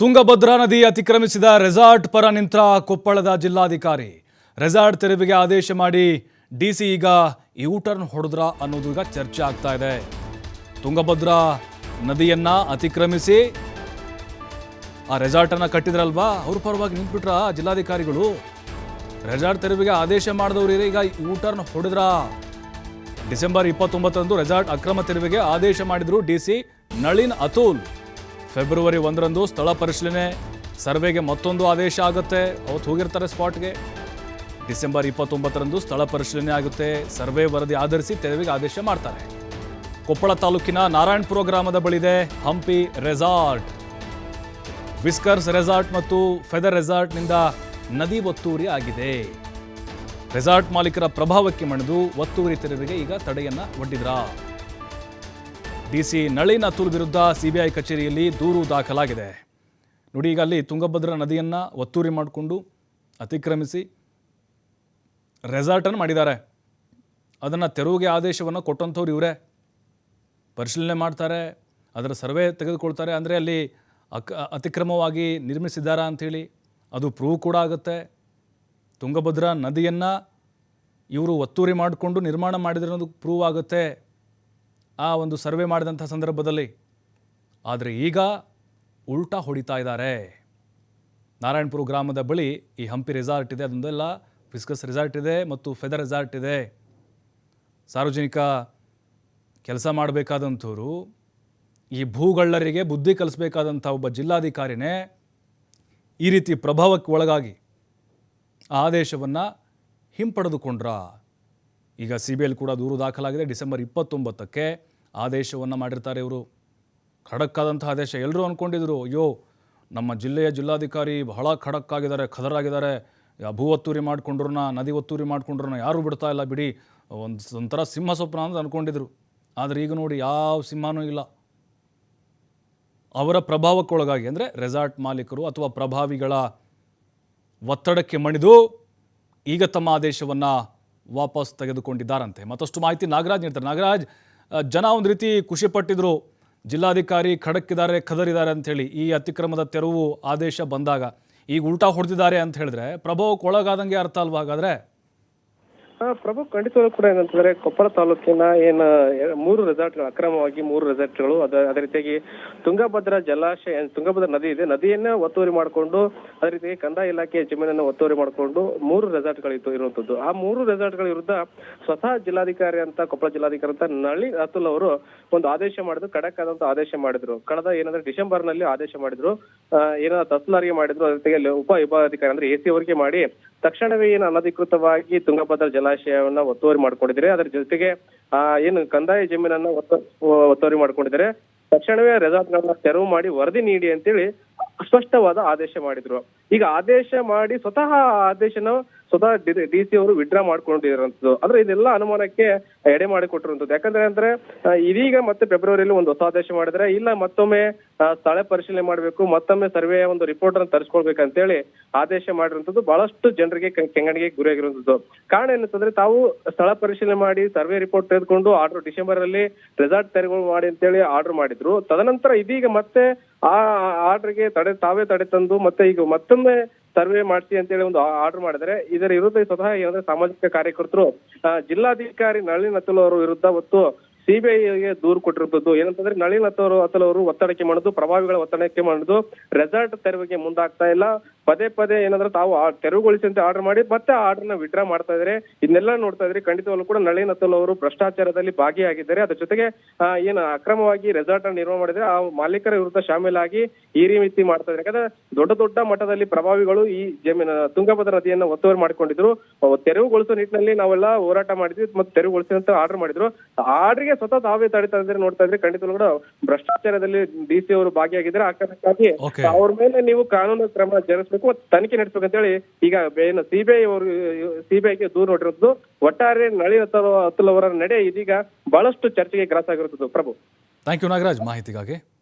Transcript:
ತುಂಗಭದ್ರಾ ನದಿ ಅತಿಕ್ರಮಿಸಿದ ರೆಸಾರ್ಟ್ ಪರ ನಿಂತ ಕೊಪ್ಪಳದ ಜಿಲ್ಲಾಧಿಕಾರಿ. ರೆಸಾರ್ಟ್ ತೆರವಿಗೆ ಆದೇಶ ಮಾಡಿ ಡಿಸಿ ಈಗ ಯೂ ಟರ್ನ್ ಹೊಡೆದ್ರ ಅನ್ನೋದು ಈಗ ಚರ್ಚೆ ಆಗ್ತಾ ಇದೆ. ತುಂಗಭದ್ರಾ ನದಿಯನ್ನ ಅತಿಕ್ರಮಿಸಿ ಆ ರೆಸಾರ್ಟ್ ಅನ್ನ ಕಟ್ಟಿದ್ರಲ್ವಾ? ಅವ್ರ ಪರವಾಗಿ ನಿಂತ್ಬಿಟ್ರ ಜಿಲ್ಲಾಧಿಕಾರಿಗಳು? ರೆಸಾರ್ಟ್ ತೆರವಿಗೆ ಆದೇಶ ಮಾಡಿದವರು ಈಗ ಯೂ ಟರ್ನ್ ಹೊಡೆದ್ರ? ಡಿಸೆಂಬರ್ ಇಪ್ಪತ್ತೊಂಬತ್ತರಂದು ರೆಸಾರ್ಟ್ ಅಕ್ರಮ ತೆರವಿಗೆ ಆದೇಶ ಮಾಡಿದ್ರು ಡಿಸಿ ನಳಿನ್ ಅತುಲ್. ಫೆಬ್ರವರಿ ಒಂದರಂದು ಸ್ಥಳ ಪರಿಶೀಲನೆ. ಸರ್ವೆಗೆ ಮತ್ತೊಂದು ಆದೇಶ ಆಗುತ್ತೆ. ಅವತ್ತು ಹೋಗಿರ್ತಾರೆ ಸ್ಪಾಟ್ಗೆ. ಡಿಸೆಂಬರ್ ಇಪ್ಪತ್ತೊಂಬತ್ತರಂದು ಸ್ಥಳ ಪರಿಶೀಲನೆ ಆಗುತ್ತೆ. ಸರ್ವೆ ವರದಿ ಆಧರಿಸಿ ತೆರವಿಗೆ ಆದೇಶ ಮಾಡ್ತಾರೆ. ಕೊಪ್ಪಳ ತಾಲೂಕಿನ ನಾರಾಯಣಪುರ ಗ್ರಾಮದ ಬಳಿದೆ ಹಂಪಿ ರೆಸಾರ್ಟ್. ವಿಸ್ಕರ್ಸ್ ರೆಸಾರ್ಟ್ ಮತ್ತು ಫೆದರ್ ರೆಸಾರ್ಟ್ನಿಂದ ನದಿ ಒತ್ತುವರಿ ಆಗಿದೆ. ರೆಸಾರ್ಟ್ ಮಾಲೀಕರ ಪ್ರಭಾವಕ್ಕೆ ಮಣಿದು ಒತ್ತುವರಿ ತೆರವಿಗೆ ಈಗ ತಡೆಯನ್ನ ಒಡ್ಡಿದ್ರ? ಡಿಸಿ ನಳಿನ್ ಅತುಲ್ ವಿರುದ್ಧ ಸಿಬಿಐ ಕಚೇರಿಯಲ್ಲಿ ದೂರು ದಾಖಲಾಗಿದೆ. ನೋಡಿ ಈಗ ಅಲ್ಲಿ ತುಂಗಭದ್ರಾ ನದಿಯನ್ನು ಒತ್ತುವರಿ ಮಾಡಿಕೊಂಡು ಅತಿಕ್ರಮಿಸಿ ರೆಸಾರ್ಟನ್ನು ಮಾಡಿದ್ದಾರೆ. ಅದನ್ನು ತೆರವುಗೆ ಆದೇಶವನ್ನು ಕೊಟ್ಟಂಥವ್ರು ಇವರೇ. ಪರಿಶೀಲನೆ ಮಾಡ್ತಾರೆ, ಅದರ ಸರ್ವೆ ತೆಗೆದುಕೊಳ್ತಾರೆ. ಅಂದರೆ ಅಲ್ಲಿ ಅಕ್, ಅತಿಕ್ರಮವಾಗಿ ನಿರ್ಮಿಸಿದ್ದಾರಾ ಅಂಥೇಳಿ ಅದು ಪ್ರೂವ್ ಕೂಡ ಆಗುತ್ತೆ. ತುಂಗಭದ್ರಾ ನದಿಯನ್ನು ಇವರು ಒತ್ತುವರಿ ಮಾಡಿಕೊಂಡು ನಿರ್ಮಾಣ ಮಾಡಿದ್ರೆ ಅನ್ನೋದು ಪ್ರೂವ್ ಆಗುತ್ತೆ. ಆ ಒಂದು ಸರ್ವೆ ಮಾಡಿದಂಥ ಸಂದರ್ಭದಲ್ಲಿ, ಆದರೆ ಈಗ ಉಲ್ಟಾ ಹೊಡಿತಾ ಇದ್ದಾರೆ. ನಾರಾಯಣಪುರ ಗ್ರಾಮದ ಬಳಿ ಈ ಹಂಪಿ ರೆಸಾರ್ಟ್ ಇದೆ, ಅದೊಂದೆಲ್ಲ ಫಿಸ್ಕಸ್ ರೆಸಾರ್ಟ್ ಇದೆ ಮತ್ತು ಫೆದರ್ ರೆಸಾರ್ಟ್ ಇದೆ. ಸಾರ್ವಜನಿಕ ಕೆಲಸ ಮಾಡಬೇಕಾದಂಥವ್ರು, ಈ ಭೂಗಳ್ಳರಿಗೆ ಬುದ್ಧಿ ಕಲಿಸ್ಬೇಕಾದಂಥ ಒಬ್ಬ ಜಿಲ್ಲಾಧಿಕಾರಿನೇ ಈ ರೀತಿ ಪ್ರಭಾವಕ್ಕೆ ಒಳಗಾಗಿ ಆ ಆದೇಶವನ್ನು ಹಿಂಪಡೆದುಕೊಂಡ್ರ? ಈಗ ಸಿ ಬಿ ಐಲಿ ಕೂಡ ದೂರು ದಾಖಲಾಗಿದೆ. ಡಿಸೆಂಬರ್ ಇಪ್ಪತ್ತೊಂಬತ್ತಕ್ಕೆ ಆದೇಶವನ್ನು ಮಾಡಿರ್ತಾರೆ ಇವರು. ಖಡಕ್ಕಾದಂಥ ಆದೇಶ. ಎಲ್ಲರೂ ಅಂದ್ಕೊಂಡಿದ್ರು ಅಯ್ಯೋ, ನಮ್ಮ ಜಿಲ್ಲೆಯ ಜಿಲ್ಲಾಧಿಕಾರಿ ಬಹಳ ಖಡಕ್ ಆಗಿದ್ದಾರೆ ಖದರಾಗಿದ್ದಾರೆ ಭೂ ಒತ್ತೂರಿ ಮಾಡಿಕೊಂಡ್ರನ್ನ ನದಿ ಒತ್ತೂರಿ ಮಾಡಿಕೊಂಡ್ರನ್ನ ಯಾರೂ ಬಿಡ್ತಾ ಇಲ್ಲ ಬಿಡಿ. ಒಂದು ಒಂಥರ ಸಿಂಹ ಸ್ವಪ್ನ ಅಂತ ಅಂದ್ಕೊಂಡಿದ್ರು ಆದರೆ ಈಗ ನೋಡಿ ಯಾವ ಸಿಂಹನೂ ಇಲ್ಲ. ಅವರ ಪ್ರಭಾವಕ್ಕೊಳಗಾಗಿ ಅಂದರೆ ರೆಸಾರ್ಟ್ ಮಾಲೀಕರು ಅಥವಾ ಪ್ರಭಾವಿಗಳ ಒತ್ತಡಕ್ಕೆ ಮಣಿದು ಈಗ ತಮ್ಮ ಆದೇಶವನ್ನು ವಾಪಸ್ ತೆಗೆದುಕೊಂಡಿದ್ದಾರಂತೆ. ಮತ್ತಷ್ಟು ಮಾಹಿತಿ ನಾಗರಾಜ್ ನೀಡ್ತಾರೆ. ನಾಗರಾಜ್ ಜನ ಒಂದು ರೀತಿ ಖುಷಿ ಪಟ್ಟಿದ್ರು. ಜಿಲ್ಲಾಧಿಕಾರಿ ಖಡಕ್ಕಿದ್ದಾರೆ, ಖದರಿದ್ದಾರೆ ಅಂಥೇಳಿ ಈ ಅತಿಕ್ರಮದ ತೆರವು ಆದೇಶ ಬಂದಾಗ ಈಗ ಉಲ್ಟಾ ಹೊಡೆದಿದ್ದಾರೆ ಅಂತ ಹೇಳಿದ್ರೆ ಪ್ರಭಾವಕ್ಕೆ ಒಳಗಾದಂಗೆ ಅರ್ಥ ಅಲ್ವಾ ಹಾಗಾದ್ರೆ? ಪ್ರಭು, ಖಂಡಿತವಾಗ್ಲೂ ಕೂಡ ಏನಂತಂದ್ರೆ ಕೊಪ್ಪಳ ತಾಲೂಕಿನ ಏನ್ ಮೂರು ರೆಸಾರ್ಟ್ಗಳು ಅಕ್ರಮವಾಗಿ ಮೂರು ರೆಸಾರ್ಟ್ಗಳು ಅದ, ಅದೇ ರೀತಿಯಾಗಿ ತುಂಗಭದ್ರಾ ಜಲಾಶಯ ತುಂಗಭದ್ರಾ ನದಿ ಇದೆ, ನದಿಯನ್ನ ಒತ್ತುವರಿ ಮಾಡಿಕೊಂಡು, ಅದೇ ರೀತಿಯಾಗಿ ಕಂದಾಯ ಇಲಾಖೆಯ ಜಮೀನನ್ನ ಒತ್ತುವರಿ ಮಾಡಿಕೊಂಡು ಮೂರು ರೆಸಾರ್ಟ್ಗಳಿತ್ತು ಇರುವಂತದ್ದು. ಆ ಮೂರು ರೆಸಾರ್ಟ್ಗಳ ವಿರುದ್ಧ ಸ್ವತಃ ಜಿಲ್ಲಾಧಿಕಾರಿ ಅಂತ, ಕೊಪ್ಪಳ ಜಿಲ್ಲಾಧಿಕಾರಿ ಅಂತ ನಳಿ ಅತುಲ್ ಅವರು ಒಂದು ಆದೇಶ ಮಾಡಿದ್ರು ಖಡಕ್ ಆದಂತ ಆದೇಶ ಮಾಡಿದ್ರು. ಕಳೆದ ಏನಂದ್ರೆ ಡಿಸೆಂಬರ್ನಲ್ಲಿ ಆದೇಶ ಮಾಡಿದ್ರು. ಏನೋ ತಹಸೀಲ್ದಾರ್ಗೆ ಮಾಡಿದ್ರು, ಅದೇ ರೀತಿಯಾಗಿ ಉಪ ವಿಭಾಗಾಧಿಕಾರಿ ಅಂದ್ರೆ ಎ ಸಿ ಅವರಿಗೆ ಮಾಡಿ ತಕ್ಷಣವೇ ಏನು ಅನಧಿಕೃತವಾಗಿ ತುಂಗಭದ್ರಾ ಜಲಾಶಯವನ್ನ ಒತ್ತುವರಿ ಮಾಡ್ಕೊಂಡಿದ್ರೆ ಅದರ ಜೊತೆಗೆ, ಆ, ಏನು ಕಂದಾಯ ಜಮೀನನ್ನ ಒತ್ತ, ಒತ್ತುವರಿ ಮಾಡ್ಕೊಂಡಿದ್ದಾರೆ. ತಕ್ಷಣವೇ ರೆಸಾರ್ಟ್ಗಳನ್ನ ತೆರವು ಮಾಡಿ ವರದಿ ನೀಡಿ ಅಂತೇಳಿ ಸ್ಪಷ್ಟವಾದ ಆದೇಶ ಮಾಡಿದ್ರು. ಈಗ ಆದೇಶ ಮಾಡಿ ಸ್ವತಃ ಆದೇಶನ ಸ್ವತಃ ಡಿ ಸಿ ಅವರು ವಿಡ್ರಾ ಮಾಡ್ಕೊಂಡಿರುವಂತದ್ದು ಆದ್ರೆ ಇದೆಲ್ಲ ಅನುಮಾನಕ್ಕೆ ಎಡೆ ಮಾಡಿಕೊಟ್ಟಿರುವಂತದ್ದು ಯಾಕಂದ್ರೆ ಅಂದ್ರೆ ಇದೀಗ ಮತ್ತೆ ಫೆಬ್ರವರಿಯಲ್ಲಿ ಒಂದು ಹೊಸ ಆದೇಶ ಮಾಡಿದ್ರೆ ಇಲ್ಲ ಮತ್ತೊಮ್ಮೆ ಸ್ಥಳ ಪರಿಶೀಲನೆ ಮಾಡಬೇಕು, ಮತ್ತೊಮ್ಮೆ ಸರ್ವೆ ಒಂದು ರಿಪೋರ್ಟ್ ಅನ್ನು ತರಿಸ್ಕೊಳ್ಬೇಕಂತೇಳಿ ಆದೇಶ ಮಾಡಿರುವಂತದ್ದು ಬಹಳಷ್ಟು ಜನರಿಗೆ ಕೆಂಗಣಿಗೆ ಗುರಿಯಾಗಿರುವಂತದ್ದು ಕಾರಣ ಏನಂತಂದ್ರೆ ತಾವು ಸ್ಥಳ ಪರಿಶೀಲನೆ ಮಾಡಿ, ಸರ್ವೆ ರಿಪೋರ್ಟ್ ತೆಗೆದುಕೊಂಡು ಆರ್ಡರ್ ಡಿಸೆಂಬರ್ ಅಲ್ಲಿ ರೆಸಾರ್ಟ್ ತೆರವು ಮಾಡಿ ಅಂತೇಳಿ ಆರ್ಡರ್ ಮಾಡಿದ್ರು. ತದನಂತರ ಇದೀಗ ಮತ್ತೆ ಆ ಆರ್ಡರ್ಗೆ ತಡೆ ತಾವೇ ತಡೆ ತಂದು ಮತ್ತೆ ಈಗ ಮತ್ತೊಮ್ಮೆ ಸರ್ವೆ ಮಾಡಿಸಿ ಅಂತೇಳಿ ಒಂದು ಆರ್ಡರ್ ಮಾಡಿದ್ರೆ, ಇದರ ವಿರುದ್ಧ ಸ್ವತಃ ಏನಂದ್ರೆ ಸಾಮಾಜಿಕ ಕಾರ್ಯಕರ್ತರು ಜಿಲ್ಲಾಧಿಕಾರಿ ನಳಿನ್ ಅತುಲ್ ಅವರ ವಿರುದ್ಧ ಒತ್ತು ಸಿಬಿಐಗೆ ದೂರು ಕೊಟ್ಟಿರುವಂತದ್ದು ಏನಂತಂದ್ರೆ ನಳಿನ್ ಅತುಲ್ ಅವರು ಒತ್ತಡಕ್ಕೆ ಮಾಡುದು ಪ್ರಭಾವಿಗಳ ಒತ್ತಡಕ್ಕೆ ಮಾಡುದು ರೆಸಾರ್ಟ್ ತೆರವಿಗೆ ಮುಂದಾಗ್ತಾ ಇಲ್ಲ. ಪದೇ ಪದೇ ಏನಂದ್ರೆ ತಾವು ಆ ತೆರವುಗೊಳಿಸಿ ಅಂತ ಆರ್ಡರ್ ಮಾಡಿ ಮತ್ತೆ ಆರ್ಡರ್ನ ವಿಡ್ರಾ ಮಾಡ್ತಾ ಇದ್ರೆ ಇದನ್ನೆಲ್ಲ ನೋಡ್ತಾ ಇದ್ರೆ ಖಂಡಿತವಾಗ್ಲೂ ಕೂಡ ನಳಿನ್ ಅತುಲ್ ಅವರು ಭ್ರಷ್ಟಾಚಾರದಲ್ಲಿ ಭಾಗಿಯಾಗಿದ್ದಾರೆ. ಅದ್ರ ಜೊತೆಗೆ ಏನು ಅಕ್ರಮವಾಗಿ ರೆಸಾರ್ಟ್ ಅನ್ನು ನಿರ್ಮಾಣ ಮಾಡಿದ್ರೆ ಆ ಮಾಲೀಕರ ವಿರುದ್ಧ ಶಾಮೀಲಾಗಿ ಈ ರೀತಿ ಮಾಡ್ತಾ ಇದ್ರೆ ಯಾಕಂದ್ರೆ ದೊಡ್ಡ ದೊಡ್ಡ ಮಟ್ಟದಲ್ಲಿ ಪ್ರಭಾವಿಗಳು ಈ ಜಮೀನ ತುಂಗಭದ್ರಾ ನದಿಯನ್ನ ಒತ್ತುವರಿ ಮಾಡ್ಕೊಂಡಿದ್ರು. ತೆರವುಗೊಳಿಸೋ ನಿಟ್ಟಿನಲ್ಲಿ ನಾವೆಲ್ಲ ಹೋರಾಟ ಮಾಡಿದ್ವಿ ಮತ್ತೆ ತೆರವುಗೊಳಿಸಿ ಅಂತ ಆರ್ಡರ್ ಮಾಡಿದ್ರು ಆರ್ಡರ್ಗೆ ಸ್ವತಃ ತಾವೇ ತಡಿತಾ ಇದ್ರೆ ನೋಡ್ತಾ ಇದ್ರೆ ಖಂಡಿತವಾಗ್ಲೂ ಕೂಡ ಭ್ರಷ್ಟಾಚಾರದಲ್ಲಿ ಡಿ ಸಿ ಅವರು ಭಾಗಿಯಾಗಿದ್ದಾರೆ. ಆ ಕಾರಣಕ್ಕಾಗಿ. ಅವ್ರ ಮೇಲೆ ನೀವು ಕಾನೂನು ಕ್ರಮ ಜರುಗಿಸಬೇಕು ಮತ್ತು ತನಿಖೆ ನಡೆಸಬೇಕು ಅಂತ ಹೇಳಿ ಈಗ ಏನು ಸಿಬಿಐ ಅವರು ಸಿಬಿಐಗೆ ದೂರು ನೋಡಿರೋದು. ಒಟ್ಟಾರೆ ನಳಿನ ಅತುಲ್ ಅವರ ನಡೆ ಇದೀಗ ಬಹಳಷ್ಟು ಚರ್ಚೆಗೆ ಗ್ರಾಸ ಆಗಿರುತ್ತದೆ. ಪ್ರಭು. Thank you Nagaraj. ಮಾಹಿತಿಗಾಗಿ.